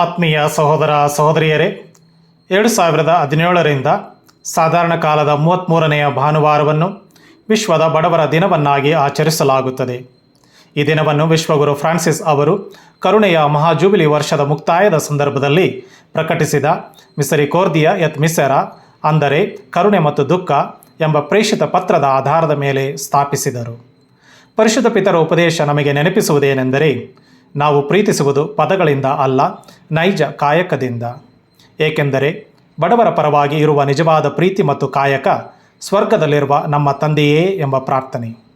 ಆತ್ಮೀಯ ಸಹೋದರ ಸಹೋದರಿಯರೇ, ಎರಡು ಸಾವಿರದ ಹದಿನೇಳರಿಂದ ಸಾಧಾರಣ ಕಾಲದ ಮೂವತ್ತ್ಮೂರನೆಯ ಭಾನುವಾರವನ್ನು ವಿಶ್ವದ ಬಡವರ ದಿನವನ್ನಾಗಿ ಆಚರಿಸಲಾಗುತ್ತದೆ. ಈ ದಿನವನ್ನು ವಿಶ್ವಗುರು ಫ್ರಾನ್ಸಿಸ್ ಅವರು ಕರುಣೆಯ ಮಹಾಜೂಬಿಲಿ ವರ್ಷದ ಮುಕ್ತಾಯದ ಸಂದರ್ಭದಲ್ಲಿ ಪ್ರಕಟಿಸಿದ ಮಿಸರಿ ಕೋರ್ದಿಯ ಯತ್ ಮಿಸರ ಅಂದರೆ ಕರುಣೆ ಮತ್ತು ದುಃಖ ಎಂಬ ಪ್ರೇಷಿತ ಪತ್ರದ ಆಧಾರದ ಮೇಲೆ ಸ್ಥಾಪಿಸಿದರು. ಪರಿಶುದ್ಧ ಪಿತರ ಉಪದೇಶ ನಮಗೆ ನೆನಪಿಸುವುದೇನೆಂದರೆ ನಾವು ಪ್ರೀತಿಸುವುದು ಪದಗಳಿಂದ ಅಲ್ಲ, ನೈಜ ಕಾಯಕದಿಂದ. ಏಕೆಂದರೆ ಬಡವರ ಪರವಾಗಿ ಇರುವ ನಿಜವಾದ ಪ್ರೀತಿ ಮತ್ತು ಕಾಯಕ ಸ್ವರ್ಗದಲ್ಲಿರುವ ನಮ್ಮ ತಂದೆಯೇ ಎಂಬ ಪ್ರಾರ್ಥನೆ.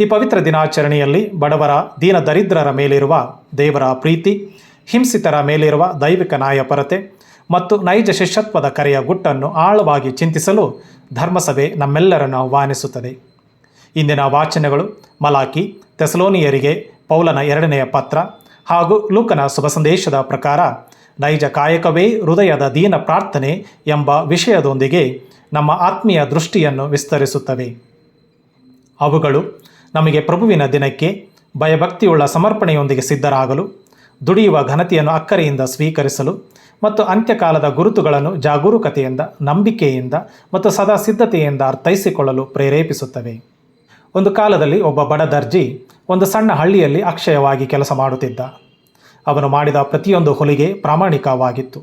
ಈ ಪವಿತ್ರ ದಿನಾಚರಣೆಯಲ್ಲಿ ಬಡವರ ದೀನ ದರಿದ್ರರ ಮೇಲಿರುವ ದೇವರ ಪ್ರೀತಿ, ಹಿಂಸಿತರ ಮೇಲಿರುವ ದೈವಿಕ ನಾಯಪರತೆ ಮತ್ತು ನೈಜ ಶಿಷ್ಯತ್ವದ ಕರೆಯ ಗುಟ್ಟನ್ನು ಆಳವಾಗಿ ಚಿಂತಿಸಲು ಧರ್ಮಸಭೆ ನಮ್ಮೆಲ್ಲರನ್ನು ಆಹ್ವಾನಿಸುತ್ತದೆ. ಇಂದಿನ ವಾಚನಗಳು ಮಲಾಕಿ ತೆಸಲೋನಿಯರಿಗೆ ಪೌಲನ ಎರಡನೆಯ ಪತ್ರ ಹಾಗೂ ಲೂಕನ ಶುಭ ಸಂದೇಶದ ಪ್ರಕಾರ, ನೈಜ ಕಾಯಕವೇ ಹೃದಯದ ದೀನ ಪ್ರಾರ್ಥನೆ ಎಂಬ ವಿಷಯದೊಂದಿಗೆ ನಮ್ಮ ಆತ್ಮೀಯ ದೃಷ್ಟಿಯನ್ನು ವಿಸ್ತರಿಸುತ್ತವೆ. ಅವುಗಳು ನಮಗೆ ಪ್ರಭುವಿನ ದಿನಕ್ಕೆ ಭಯಭಕ್ತಿಯುಳ್ಳ ಸಮರ್ಪಣೆಯೊಂದಿಗೆ ಸಿದ್ಧರಾಗಲು, ದುಡಿಯುವ ಘನತೆಯನ್ನು ಅಕ್ಕರೆಯಿಂದ ಸ್ವೀಕರಿಸಲು ಮತ್ತು ಅಂತ್ಯಕಾಲದ ಗುರುತುಗಳನ್ನು ಜಾಗರೂಕತೆಯಿಂದ, ನಂಬಿಕೆಯಿಂದ ಮತ್ತು ಸದಾ ಸಿದ್ಧತೆಯಿಂದ ಅರ್ಥೈಸಿಕೊಳ್ಳಲು ಪ್ರೇರೇಪಿಸುತ್ತವೆ. ಒಂದು ಕಾಲದಲ್ಲಿ ಒಬ್ಬ ಬಡ ದರ್ಜಿ ಒಂದು ಸಣ್ಣ ಹಳ್ಳಿಯಲ್ಲಿ ಅಕ್ಷಯವಾಗಿ ಕೆಲಸ ಮಾಡುತ್ತಿದ್ದ. ಅವನು ಮಾಡಿದ ಪ್ರತಿಯೊಂದು ಹೊಲಿಗೆ ಪ್ರಾಮಾಣಿಕವಾಗಿತ್ತು.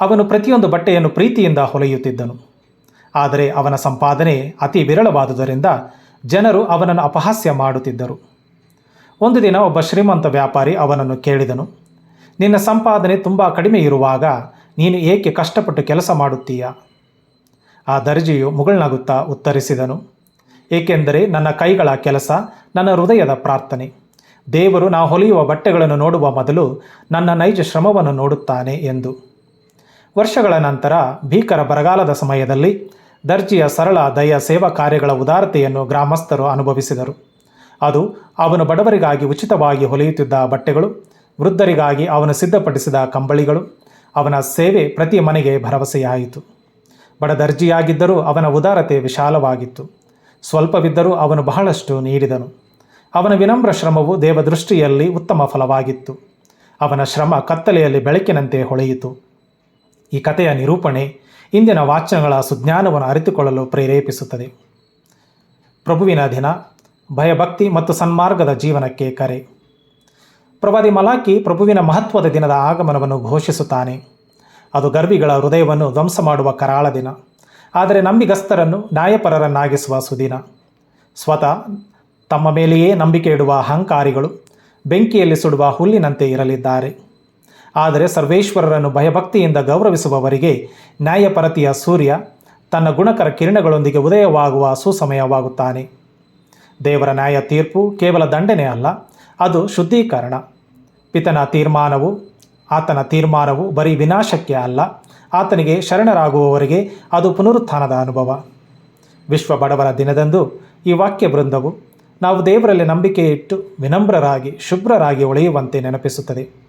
ಅವನು ಪ್ರತಿಯೊಂದು ಬಟ್ಟೆಯನ್ನು ಪ್ರೀತಿಯಿಂದ ಹೊಲೆಯುತ್ತಿದ್ದನು. ಆದರೆ ಅವನ ಸಂಪಾದನೆ ಅತಿ ವಿರಳವಾದುದರಿಂದ ಜನರು ಅವನನ್ನು ಅಪಹಾಸ್ಯ ಮಾಡುತ್ತಿದ್ದರು. ಒಂದು ದಿನ ಒಬ್ಬ ಶ್ರೀಮಂತ ವ್ಯಾಪಾರಿ ಅವನನ್ನು ಕೇಳಿದನು, ನಿನ್ನ ಸಂಪಾದನೆ ತುಂಬ ಕಡಿಮೆ ಇರುವಾಗ ನೀನು ಏಕೆ ಕಷ್ಟಪಟ್ಟು ಕೆಲಸ ಮಾಡುತ್ತೀಯಾ? ಆ ದರ್ಜಿಯು ಮುಗುಳ್ನಗುತ್ತಾ ಉತ್ತರಿಸಿದನು ಏಕೆಂದರೆ ನನ್ನ ಕೈಗಳ ಕೆಲಸ ನನ್ನ ಹೃದಯದ ಪ್ರಾರ್ಥನೆ. ದೇವರು ನಾ ಹೊಲಿಯುವ ಬಟ್ಟೆಗಳನ್ನು ನೋಡುವ ಮೊದಲು ನನ್ನ ನೈಜ ಶ್ರಮವನ್ನು ನೋಡುತ್ತಾನೆ ಎಂದು. ವರ್ಷಗಳ ನಂತರ ಭೀಕರ ಬರಗಾಲದ ಸಮಯದಲ್ಲಿ ದರ್ಜಿಯ ಸರಳ ದಯ ಸೇವಾ ಕಾರ್ಯಗಳ ಉದಾರತೆಯನ್ನು ಗ್ರಾಮಸ್ಥರು ಅನುಭವಿಸಿದರು. ಅದು ಅವನು ಬಡವರಿಗಾಗಿ ಉಚಿತವಾಗಿ ಹೊಲಿಯುತ್ತಿದ್ದ ಬಟ್ಟೆಗಳು, ವೃದ್ಧರಿಗಾಗಿ ಅವನು ಸಿದ್ಧಪಡಿಸಿದ ಕಂಬಳಿಗಳು, ಅವನ ಸೇವೆ ಪ್ರತಿ ಮನೆಗೆ ಭರವಸೆಯಾಯಿತು. ಬಡ ದರ್ಜಿಯಾಗಿದ್ದರೂ ಅವನ ಉದಾರತೆ ವಿಶಾಲವಾಗಿತ್ತು. ಸ್ವಲ್ಪವಿದ್ದರೂ ಅವನು ಬಹಳಷ್ಟು ನೀಡಿದನು. ಅವನ ವಿನಮ್ರ ಶ್ರಮವು ದೇವದೃಷ್ಟಿಯಲ್ಲಿ ಉತ್ತಮ ಫಲವಾಗಿತ್ತು. ಅವನ ಶ್ರಮ ಕತ್ತಲೆಯಲ್ಲಿ ಬೆಳಕಿನಂತೆ ಹೊಳೆಯಿತು. ಈ ಕಥೆಯ ನಿರೂಪಣೆ ಇಂದಿನ ವಾಚನಗಳ ಸುಜ್ಞಾನವನ್ನು ಅರಿತುಕೊಳ್ಳಲು ಪ್ರೇರೇಪಿಸುತ್ತದೆ. ಪ್ರಭುವಿನ ದಿನ, ಭಯಭಕ್ತಿ ಮತ್ತು ಸನ್ಮಾರ್ಗದ ಜೀವನಕ್ಕೆ ಕರೆ. ಪ್ರವಾದಿ ಮಲಾಕಿ ಪ್ರಭುವಿನ ಮಹತ್ವದ ದಿನದ ಆಗಮನವನ್ನು ಘೋಷಿಸುತ್ತಾನೆ. ಅದು ಗರ್ವಿಗಳ ಹೃದಯವನ್ನು ಧ್ವಂಸ ಮಾಡುವ ಕರಾಳ ದಿನ. ಆದರೆ ನಂಬಿಗಸ್ತರನ್ನು ನ್ಯಾಯಪರರನ್ನಾಗಿಸುವ ಸುದಿನ. ಸ್ವತಃ ತಮ್ಮ ಮೇಲೆಯೇ ನಂಬಿಕೆ ಇಡುವ ಅಹಂಕಾರಿಗಳು ಬೆಂಕಿಯಲ್ಲಿ ಸುಡುವ ಹುಲ್ಲಿನಂತೆ ಇರಲಿದ್ದಾರೆ. ಆದರೆ ಸರ್ವೇಶ್ವರರನ್ನು ಭಯಭಕ್ತಿಯಿಂದ ಗೌರವಿಸುವವರಿಗೆ ನ್ಯಾಯಪರತಿಯ ಸೂರ್ಯ ತನ್ನ ಗುಣಕರ ಕಿರಣಗಳೊಂದಿಗೆ ಉದಯವಾಗುವ ಸುಸಮಯವಾಗುತ್ತಾನೆ. ದೇವರ ನ್ಯಾಯ ತೀರ್ಪು ಕೇವಲ ದಂಡನೆ ಅಲ್ಲ, ಅದು ಶುದ್ಧೀಕರಣ. ಪಿತನ ತೀರ್ಮಾನವು, ಆತನ ತೀರ್ಮಾನವು ಬರೀ ವಿನಾಶಕ್ಕೆ ಅಲ್ಲ ಆತನಿಗೆ ಶರಣರಾಗುವವರಿಗೆ ಅದು ಪುನರುತ್ಥಾನದ ಅನುಭವ. ವಿಶ್ವ ಬಡವರ ದಿನದಂದು ಈ ವಾಕ್ಯ ಬೃಂದವು ನಾವು ದೇವರಲ್ಲಿ ನಂಬಿಕೆ ಇಟ್ಟು ವಿನಮ್ರರಾಗಿ, ಶುಭ್ರರಾಗಿ ಒಳೆಯುವಂತೆ ನೆನಪಿಸುತ್ತದೆ.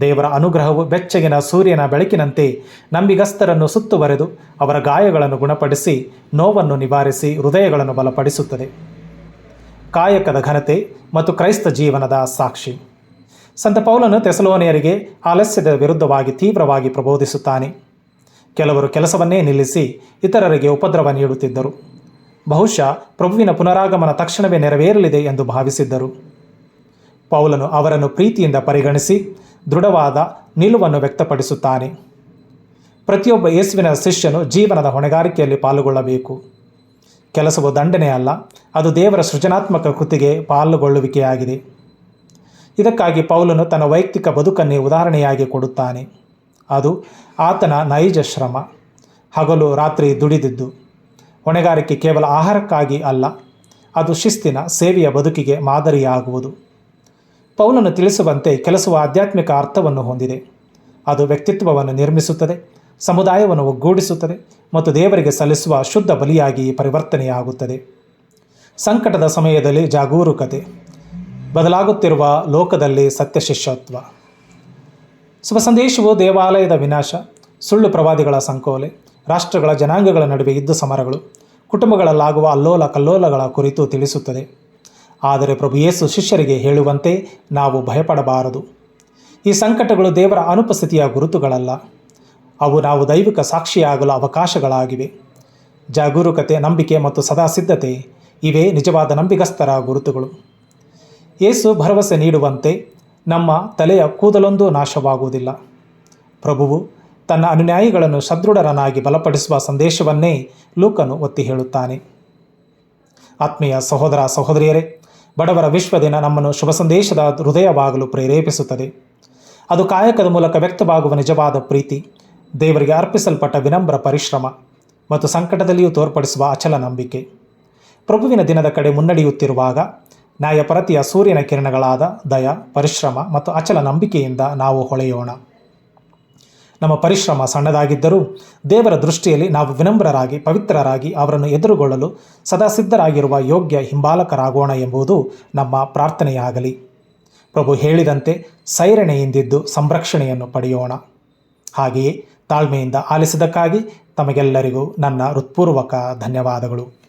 ದೇವರ ಅನುಗ್ರಹವು ಬೆಚ್ಚಗಿನ ಸೂರ್ಯನ ಬೆಳಕಿನಂತೆ ನಂಬಿಗಸ್ತರನ್ನು ಸುತ್ತುವರೆದು ಅವರ ಗಾಯಗಳನ್ನು ಗುಣಪಡಿಸಿ, ನೋವನ್ನು ನಿವಾರಿಸಿ ಹೃದಯಗಳನ್ನು ಬಲಪಡಿಸುತ್ತದೆ. ಕಾಯಕದ ಘನತೆ ಮತ್ತು ಕ್ರೈಸ್ತ ಜೀವನದ ಸಾಕ್ಷಿ. ಸಂತ ಪೌಲನು ತೆಸಲೋನಿಯರಿಗೆ ಆಲಸ್ಯದ ವಿರುದ್ಧವಾಗಿ ತೀವ್ರವಾಗಿ ಪ್ರಬೋಧಿಸುತ್ತಾನೆ. ಕೆಲವರು ಕೆಲಸವನ್ನೇ ನಿಲ್ಲಿಸಿ ಇತರರಿಗೆ ಉಪದ್ರವ ನೀಡುತ್ತಿದ್ದರು. ಬಹುಶಃ ಪ್ರಭುವಿನ ಪುನರಾಗಮನ ತಕ್ಷಣವೇ ನೆರವೇರಲಿದೆ ಎಂದು ಭಾವಿಸಿದ್ದರು. ಪೌಲನು ಅವರನ್ನು ಪ್ರೀತಿಯಿಂದ ಪರಿಗಣಿಸಿ ದೃಢವಾದ ನಿಲುವನ್ನು ವ್ಯಕ್ತಪಡಿಸುತ್ತಾನೆ. ಪ್ರತಿಯೊಬ್ಬ ಯೇಸುವಿನ ಶಿಷ್ಯನು ಜೀವನದ ಹೊಣೆಗಾರಿಕೆಯಲ್ಲಿ ಪಾಲ್ಗೊಳ್ಳಬೇಕು. ಕೆಲಸವು ದಂಡನೆ ಅಲ್ಲ, ಅದು ದೇವರ ಸೃಜನಾತ್ಮಕ ಕೃತಿಗೆ ಪಾಲ್ಗೊಳ್ಳುವಿಕೆಯಾಗಿದೆ. ಇದಕ್ಕಾಗಿ ಪೌಲನು ತನ್ನ ವೈಯಕ್ತಿಕ ಬದುಕನ್ನೇ ಉದಾಹರಣೆಯಾಗಿ ಕೊಡುತ್ತಾನೆ. ಅದು ಆತನ ನೈಜ ಶ್ರಮ. ಹಗಲು ರಾತ್ರಿ ದುಡಿದಿದ್ದು. ಹೊಣೆಗಾರಿಕೆ ಕೇವಲ ಆಹಾರಕ್ಕಾಗಿ ಅಲ್ಲ, ಅದು ಶಿಸ್ತಿನ ಸೇವೆಯ ಬದುಕಿಗೆ ಮಾದರಿಯಾಗುವುದು. ಪೌಲನು ತಿಳಿಸುವಂತೆ ಕೆಲಸವು ಆಧ್ಯಾತ್ಮಿಕ ಅರ್ಥವನ್ನು ಹೊಂದಿದೆ. ಅದು ವ್ಯಕ್ತಿತ್ವವನ್ನು ನಿರ್ಮಿಸುತ್ತದೆ, ಸಮುದಾಯವನ್ನು ಒಗ್ಗೂಡಿಸುತ್ತದೆ ಮತ್ತು ದೇವರಿಗೆ ಸಲ್ಲಿಸುವ ಶುದ್ಧ ಬಲಿಯಾಗಿ ಪರಿವರ್ತನೆಯಾಗುತ್ತದೆ. ಸಂಕಟದ ಸಮಯದಲ್ಲಿ ಜಾಗರೂಕತೆ ಬದಲಾಗುತ್ತಿರುವ ಲೋಕದಲ್ಲಿ ಸತ್ಯಶಿಷ್ಯತ್ವ. ಶುಭ ಸಂದೇಶವು ದೇವಾಲಯದ ವಿನಾಶ, ಸುಳ್ಳು ಪ್ರವಾದಿಗಳ ಸಂಕೋಲೆ, ರಾಷ್ಟ್ರಗಳ ಜನಾಂಗಗಳ ನಡುವೆ ಯುದ್ಧ ಸಮರಗಳು, ಕುಟುಂಬಗಳಲ್ಲಾಗುವ ಅಲ್ಲೋಲ ಕಲ್ಲೋಲಗಳ ಕುರಿತು ತಿಳಿಸುತ್ತದೆ. ಆದರೆ ಪ್ರಭು ಯೇಸು ಶಿಷ್ಯರಿಗೆ ಹೇಳುವಂತೆ ನಾವು ಭಯಪಡಬಾರದು. ಈ ಸಂಕಟಗಳು ದೇವರ ಅನುಪಸ್ಥಿತಿಯ ಗುರುತುಗಳಲ್ಲ. ಅವು ನಾವು ದೈವಿಕ ಸಾಕ್ಷಿಯಾಗಲು ಅವಕಾಶಗಳಾಗಿವೆ. ಜಾಗರೂಕತೆ, ನಂಬಿಕೆ ಮತ್ತು ಸದಾ ಸಿದ್ಧತೆ, ಇವೇ ನಿಜವಾದ ನಂಬಿಗಸ್ತರ ಗುರುತುಗಳು. ಯೇಸು ಭರವಸೆ ನೀಡುವಂತೆ ನಮ್ಮ ತಲೆಯ ಕೂದಲೊಂದು ನಾಶವಾಗುವುದಿಲ್ಲ. ಪ್ರಭುವು ತನ್ನ ಅನುಯಾಯಿಗಳನ್ನು ಸದೃಢರನಾಗಿ ಬಲಪಡಿಸುವ ಸಂದೇಶವನ್ನೇ ಲೂಕನು ಒತ್ತಿ ಹೇಳುತ್ತಾನೆ. ಆತ್ಮೀಯ ಸಹೋದರ ಸಹೋದರಿಯರೇ, ಬಡವರ ವಿಶ್ವದಿನ ನಮ್ಮನ್ನು ಶುಭ ಸಂದೇಶದ ಹೃದಯವಾಗಲು ಪ್ರೇರೇಪಿಸುತ್ತದೆ. ಅದು ಕಾಯಕದ ಮೂಲಕ ವ್ಯಕ್ತವಾಗುವ ನಿಜವಾದ ಪ್ರೀತಿ, ದೇವರಿಗೆ ಅರ್ಪಿಸಲ್ಪಟ್ಟ ವಿನಮ್ರ ಪರಿಶ್ರಮ ಮತ್ತು ಸಂಕಟದಲ್ಲಿಯೂ ತೋರ್ಪಡಿಸುವ ಅಚಲ ನಂಬಿಕೆ. ಪ್ರಭುವಿನ ದಿನದ ಕಡೆ ಮುನ್ನಡೆಯುತ್ತಿರುವಾಗ ನ್ಯಾಯಪರತೆಯ ಸೂರ್ಯನ ಕಿರಣಗಳಾದ ದಯ, ಪರಿಶ್ರಮ ಮತ್ತು ಅಚಲ ನಂಬಿಕೆಯಿಂದ ನಾವು ಹೊಳೆಯೋಣ. ನಮ್ಮ ಪರಿಶ್ರಮ ಸಣ್ಣದಾಗಿದ್ದರೂ ದೇವರ ದೃಷ್ಟಿಯಲ್ಲಿ ನಾವು ವಿನಮ್ರರಾಗಿ, ಪವಿತ್ರರಾಗಿ ಅವರನ್ನು ಎದುರುಗೊಳ್ಳಲು ಸದಾ ಸಿದ್ಧರಾಗಿರುವ ಯೋಗ್ಯ ಹಿಂಬಾಲಕರಾಗೋಣ ಎಂಬುದು ನಮ್ಮ ಪ್ರಾರ್ಥನೆಯಾಗಲಿ. ಪ್ರಭು ಹೇಳಿದಂತೆ ಸೈರಣೆಯಿಂದಿದ್ದು ಸಂರಕ್ಷಣೆಯನ್ನು ಪಡೆಯೋಣ. ಹಾಗೆಯೇ ತಾಳ್ಮೆಯಿಂದ ಆಲಿಸಿದ್ದಕ್ಕಾಗಿ ತಮಗೆಲ್ಲರಿಗೂ ನನ್ನ ಹೃತ್ಪೂರ್ವಕ ಧನ್ಯವಾದಗಳು.